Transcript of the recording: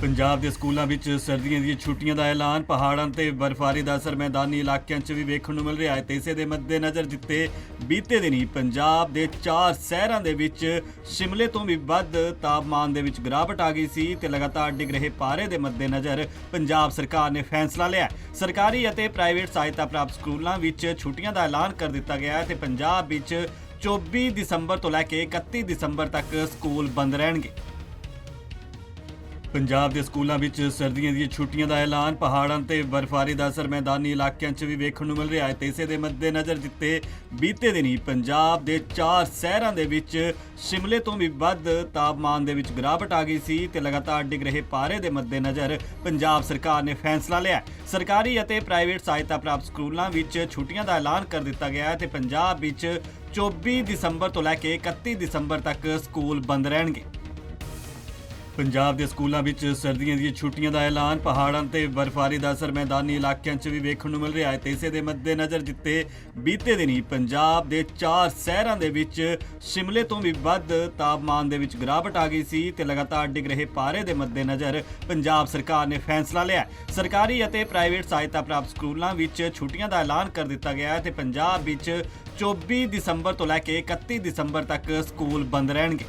ਪੰਜਾਬ ਦੇ ਸਕੂਲਾਂ ਵਿੱਚ ਸਰਦੀਆਂ ਦੀਆਂ ਛੁੱਟੀਆਂ ਦਾ ਐਲਾਨ, ਪਹਾੜਾਂ ਤੇ ਬਰਫ਼ਬਾਰੀ ਦਾ ਅਸਰ ਮੈਦਾਨੀ ਇਲਾਕਿਆਂ 'ਚ ਵੀ ਵੇਖਣ ਨੂੰ ਮਿਲ ਰਿਹਾ ਹੈ। ਤੇ ਇਸੇ ਦੇ ਮੱਦੇਨਜ਼ਰ ਜਿੱਤੇ ਬੀਤੇ ਦਿਨੀ ਪੰਜਾਬ ਦੇ ਚਾਰ ਸ਼ਹਿਰਾਂ ਦੇ ਵਿੱਚ ਸ਼ਿਮਲੇ ਤੋਂ ਵੀ ਵੱਧ ਤਾਪਮਾਨ ਦੇ ਵਿੱਚ ਗਿਰਾਵਟ ਆ ਗਈ ਸੀ ਤੇ ਲਗਾਤਾਰ ਡਿੱਗ ਰਹੇ ਪਾਰੇ ਦੇ ਮੱਦੇਨਜ਼ਰ ਪੰਜਾਬ ਸਰਕਾਰ ਨੇ ਫੈਸਲਾ ਲਿਆ ਸਰਕਾਰੀ ਅਤੇ ਪ੍ਰਾਈਵੇਟ ਸਹਾਇਤਾ ਪ੍ਰਾਪਤ ਸਕੂਲਾਂ ਵਿੱਚ ਛੁੱਟੀਆਂ ਦਾ ਐਲਾਨ ਕਰ ਦਿੱਤਾ ਗਿਆ ਹੈ ਤੇ ਪੰਜਾਬ ਵਿੱਚ 24 ਦਸੰਬਰ ਤੋਂ ਲੈ ਕੇ 31 ਦਸੰਬਰ ਤੱਕ ਸਕੂਲ ਬੰਦ ਰਹਿਣਗੇ। ਪੰਜਾਬ ਦੇ ਸਕੂਲਾਂ ਵਿੱਚ ਸਰਦੀਆਂ ਦੀਆਂ ਛੁੱਟੀਆਂ ਦਾ ਐਲਾਨ, ਪਹਾੜਾਂ ਤੇ ਬਰਫ਼ਬਾਰੀ ਦਾ ਅਸਰ ਮੈਦਾਨੀ ਇਲਾਕਿਆਂ 'ਚ ਵੀ ਵੇਖਣ ਨੂੰ ਮਿਲ ਰਿਹਾ ਹੈ ਤੇ ਇਸੇ ਦੇ ਮੱਦੇਨਜ਼ਰ ਜਿੱਤੇ ਬੀਤੇ ਦਿਨੀ ਪੰਜਾਬ ਦੇ ਚਾਰ ਸ਼ਹਿਰਾਂ ਦੇ ਵਿੱਚ ਸ਼ਿਮਲੇ ਤੋਂ ਵੀ ਵੱਧ ਤਾਪਮਾਨ ਦੇ ਵਿੱਚ ਗਿਰਾਵਟ ਆ ਗਈ ਸੀ ਤੇ ਲਗਾਤਾਰ ਡਿੱਗ ਰਹੇ ਪਾਰੇ ਦੇ ਮੱਦੇਨਜ਼ਰ ਪੰਜਾਬ ਸਰਕਾਰ ਨੇ ਫੈਸਲਾ ਲਿਆ ਸਰਕਾਰੀ ਅਤੇ ਪ੍ਰਾਈਵੇਟ ਸਹਾਇਤਾ ਪ੍ਰਾਪਤ ਸਕੂਲਾਂ ਵਿੱਚ ਛੁੱਟੀਆਂ ਦਾ ਐਲਾਨ ਕਰ ਦਿੱਤਾ ਗਿਆ ਹੈ ਤੇ ਪੰਜਾਬ ਵਿੱਚ 24 ਦਸੰਬਰ ਤੋਂ ਲੈ ਕੇ 31 ਦਸੰਬਰ ਤੱਕ ਸਕੂਲ ਬੰਦ ਰਹਿਣਗੇ। ਪੰਜਾਬ ਦੇ ਸਕੂਲਾਂ ਵਿੱਚ ਸਰਦੀਆਂ ਦੀਆਂ ਛੁੱਟੀਆਂ ਦਾ ਐਲਾਨ, ਪਹਾੜਾਂ ਤੇ ਬਰਫ਼ਬਾਰੀ ਦਾ ਅਸਰ ਮੈਦਾਨੀ ਇਲਾਕਿਆਂ 'ਚ ਵੀ ਵੇਖਣ ਨੂੰ ਮਿਲ ਰਿਹਾ ਹੈ। ਤੇ ਇਸੇ ਦੇ ਮੱਦੇਨਜ਼ਰ ਜਿੱਤੇ ਬੀਤੇ ਦਿਨੀ ਪੰਜਾਬ ਦੇ ਚਾਰ ਸ਼ਹਿਰਾਂ ਦੇ ਵਿੱਚ ਸ਼ਿਮਲੇ ਤੋਂ ਵੀ ਵੱਧ ਤਾਪਮਾਨ ਦੇ ਵਿੱਚ ਗਿਰਾਵਟ ਆ ਗਈ ਸੀ ਤੇ ਲਗਾਤਾਰ ਡਿੱਗ ਰਹੇ ਪਾਰੇ ਦੇ ਮੱਦੇਨਜ਼ਰ ਪੰਜਾਬ ਸਰਕਾਰ ਨੇ ਫੈਸਲਾ ਲਿਆ ਸਰਕਾਰੀ ਅਤੇ ਪ੍ਰਾਈਵੇਟ ਸਹਾਇਤਾ ਪ੍ਰਾਪਤ ਸਕੂਲਾਂ ਵਿੱਚ ਛੁੱਟੀਆਂ ਦਾ ਐਲਾਨ ਕਰ ਦਿੱਤਾ ਗਿਆ ਹੈ ਤੇ ਪੰਜਾਬ ਵਿੱਚ 24 ਦਸੰਬਰ ਤੋਂ ਲੈ ਕੇ 31 ਦਸੰਬਰ ਤੱਕ ਸਕੂਲ ਬੰਦ ਰਹਿਣਗੇ।